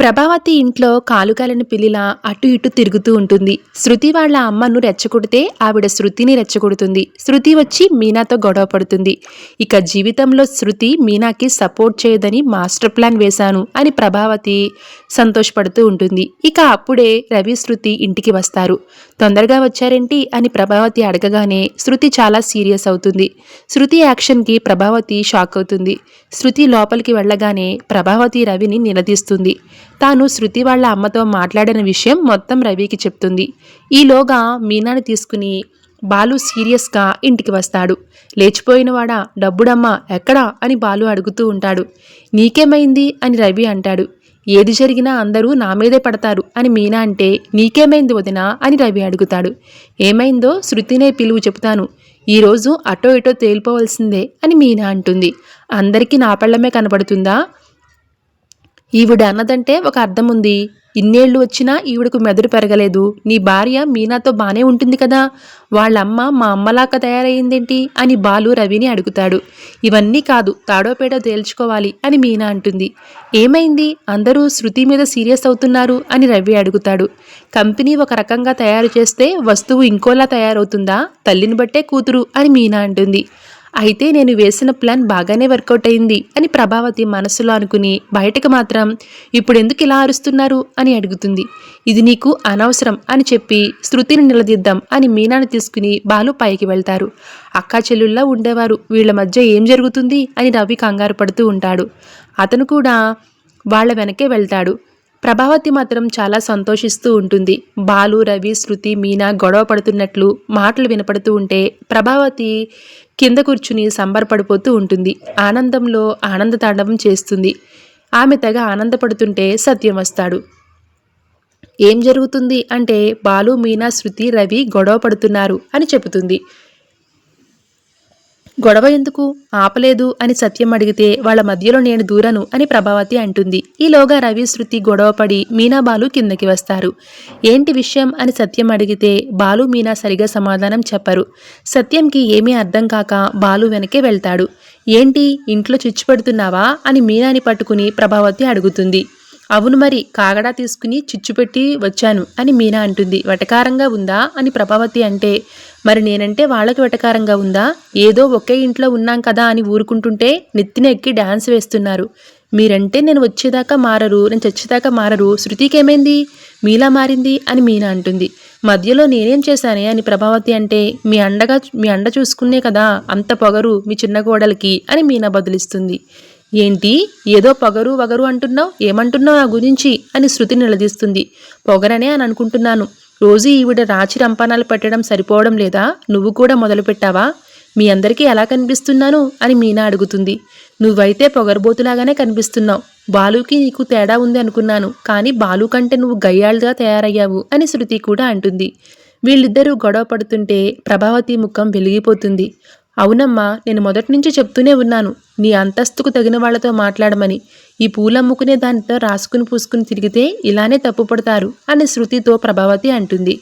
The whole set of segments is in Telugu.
ప్రభావతి ఇంట్లో కాలుకాలని పిల్లిలా అటు ఇటు తిరుగుతూ ఉంటుంది. శృతి వాళ్ళ అమ్మను రెచ్చగొడితే ఆవిడ శృతిని రెచ్చగొడుతుంది. శృతి వచ్చి మీనాతో గొడవ పడుతుంది. ఇక జీవితంలో శృతి మీనాకి సపోర్ట్ చేయదని మాస్టర్ ప్లాన్ వేశాను అని ప్రభావతి సంతోషపడుతూ ఉంటుంది. ఇక అప్పుడే రవి శృతి ఇంటికి వస్తారు. తొందరగా వచ్చారేంటి అని ప్రభావతి అడగగానే శృతి చాలా సీరియస్ అవుతుంది. శృతి యాక్షన్కి ప్రభావతి షాక్ అవుతుంది. శృతి లోపలికి వెళ్ళగానే ప్రభావతి రవిని నిలదీస్తుంది. తాను శృతి వాళ్ళ అమ్మతో మాట్లాడిన విషయం మొత్తం రవికి చెప్తుంది. ఈలోగా మీనాని తీసుకుని బాలు సీరియస్గా ఇంటికి వస్తాడు. లేచిపోయినవాడా డబ్బుడమ్మా ఎక్కడా? అని బాలు అడుగుతూ ఉంటాడు. నీకేమైంది? అని రవి అంటాడు. ఏది జరిగినా అందరూ నా మీదే పడతారు అని మీనా అంటే నీకేమైంది వదినా? అని రవి అడుగుతాడు. ఏమైందో శృతినే పిలువు చెబుతాను. ఈరోజు అటో ఇటో తేలిపోవలసిందే అని మీనా అంటుంది. అందరికీ నా పళ్ళమే కనబడుతుందా? ఈవిడ అన్నదంటే ఒక అర్థం ఉంది ఇన్నేళ్ళు వచ్చినా ఈవిడకు మెదడు పెరగలేదు. నీ భార్య మీనాతో బానే ఉంటుంది కదా? వాళ్ళమ్మ మా అమ్మలాగా తయారైందేంటి అని బాలు రవిని అడుగుతాడు. ఇవన్నీ కాదు తాడోపేడో తేల్చుకోవాలి అని మీనా అంటుంది. ఏమైంది? అందరూ శృతి మీద సీరియస్ అవుతున్నారు అని రవి అడుగుతాడు. కంపెనీ ఒక రకంగా తయారు చేస్తే వస్తువు ఇంకోలా తయారవుతుందా? తల్లిని బట్టే కూతురు అని మీనా అంటుంది. అయితే నేను వేసిన ప్లాన్ బాగానే వర్కౌట్ అయింది అని ప్రభావతి మనసులో అనుకుని బయటకు మాత్రం ఇప్పుడు ఎందుకు ఇలా అరుస్తున్నారు? అని అడుగుతుంది. ఇది నీకు అనవసరం అని చెప్పి శృతిని నిలదీద్దాం అని మీనాను తీసుకుని బాలు పైకి వెళ్తారు. అక్కా చెల్లుల్లా ఉండేవారు వీళ్ళ మధ్య ఏం జరుగుతుంది? అని రవి కంగారు పడుతూ ఉంటాడు. అతను కూడా వాళ్ళ వెనకే వెళ్తాడు. ప్రభావతి మాత్రం చాలా సంతోషిస్తూ ఉంటుంది. బాలు రవి శృతి మీనా గొడవ పడుతున్నట్లు మాటలు వినపడుతూ ఉంటే ప్రభావతి కింద కూర్చుని సంబరపడిపోతూ ఉంటుంది. ఆనందంలో ఆనంద తాండవం చేస్తుంది. ఆమె తెగ ఆనందపడుతుంటే సత్యం వస్తాడు. ఏం జరుగుతుంది అంటే బాలు మీనా శృతి రవి గొడవ పడుతున్నారు అని చెబుతుంది. గొడవ ఎందుకు? ఆపలేదు అని సత్యం అడిగితే వాళ్ళ మధ్యలో నేను దూరను అని ప్రభావతి అంటుంది. ఈలోగా రవి శృతి గొడవపడి మీనా బాలు కిందకి వస్తారు. ఏంటి విషయం అని సత్యం అడిగితే బాలు మీనా సరిగా సమాధానం చెప్పరు. సత్యంకి ఏమీ అర్థం కాక బాలు వెనకే వెళ్తాడు. ఏంటి? ఇంట్లో చిచ్చు పెడుతున్నావా? అని మీనాని పట్టుకుని ప్రభావతి అడుగుతుంది. అవును మరి కాగడా తీసుకుని చిచ్చుపెట్టి వచ్చాను అని మీనా అంటుంది. వెటకారంగా ఉందా అని ప్రభావతి అంటే మరి నేనంటే వాళ్ళకి వెటకారంగా ఉందా? ఏదో ఒకే ఇంట్లో ఉన్నాం కదా అని ఊరుకుంటుంటే నెత్తిన ఎక్కి డ్యాన్స్ వేస్తున్నారు. మీరంటే నేను వచ్చేదాకా మారరు నేను చచ్చేదాకా మారరు. శృతికేమైంది? మీలా మారింది అని మీనా అంటుంది. మధ్యలో నేనేం చేశానే అని ప్రభావతి అంటే మీ అండగా మీ అండ చూసుకునే కదా అంత పొగరు మీ చిన్న కోడలికి అని మీనా బదులిస్తుంది. ఏంటి? ఏదో పొగరు వగరు అంటున్నావు? ఏమంటున్నావు నా గురించి? అని శృతి నిలదీస్తుంది. పొగరనే అని అనుకుంటున్నాను. రోజు ఈవిడ రాచి రంపానాలు పెట్టడం సరిపోవడం లేదా? నువ్వు కూడా మొదలుపెట్టావా? మీ అందరికీ ఎలా కనిపిస్తున్నాను? అని మీనా అడుగుతుంది. నువ్వైతే పొగరబోతులాగానే కనిపిస్తున్నావు. బాలుకి నీకు తేడా ఉంది అనుకున్నాను. కానీ బాలు కంటే నువ్వు గయ్యాళ్ళుగా తయారయ్యావు అని శృతి కూడా అంటుంది. వీళ్ళిద్దరూ గొడవ పడుతుంటే ప్రభావతి ముఖం వెలిగిపోతుంది. అవునమ్మా నేను మొదటి నుంచి చెప్తూనే ఉన్నాను నీ అంతస్తుకు తగిన వాళ్ళతో మాట్లాడమని. ఈ పూలమ్ముకునే దానితో రాసుకుని పూసుకుని తిరిగితే ఇలానే తప్పుపడతారు అని శృతితో ప్రభావతి అంటుంది.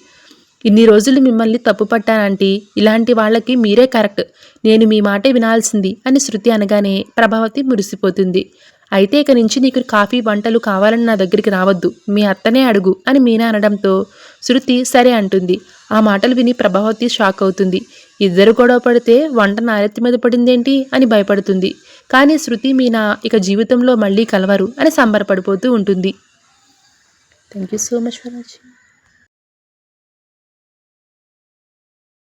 ఇన్ని రోజులు మిమ్మల్ని తప్పుపట్టానంటీ ఇలాంటి వాళ్ళకి మీరే కరెక్ట్ నేను మీ మాటే వినాల్సింది అని శృతి అనగానే ప్రభావతి మురిసిపోతుంది. అయితే ఇక నుంచి నీకు కాఫీ వంటలు కావాలని నా దగ్గరికి రావద్దు మీ అత్తనే అడుగు అని మీనా అనడంతో శృతి సరే అంటుంది. ఆ మాటలు విని ప్రభావతి షాక్ అవుతుంది. ఇద్దరు గొడవ పడితే వంట నారెత్తి మీద పడిందేంటి అని భయపడుతుంది. కానీ శృతి మీనా ఇక జీవితంలో మళ్ళీ కలవరు అని సంబరపడిపోతూ ఉంటుంది. Thank you so much for watching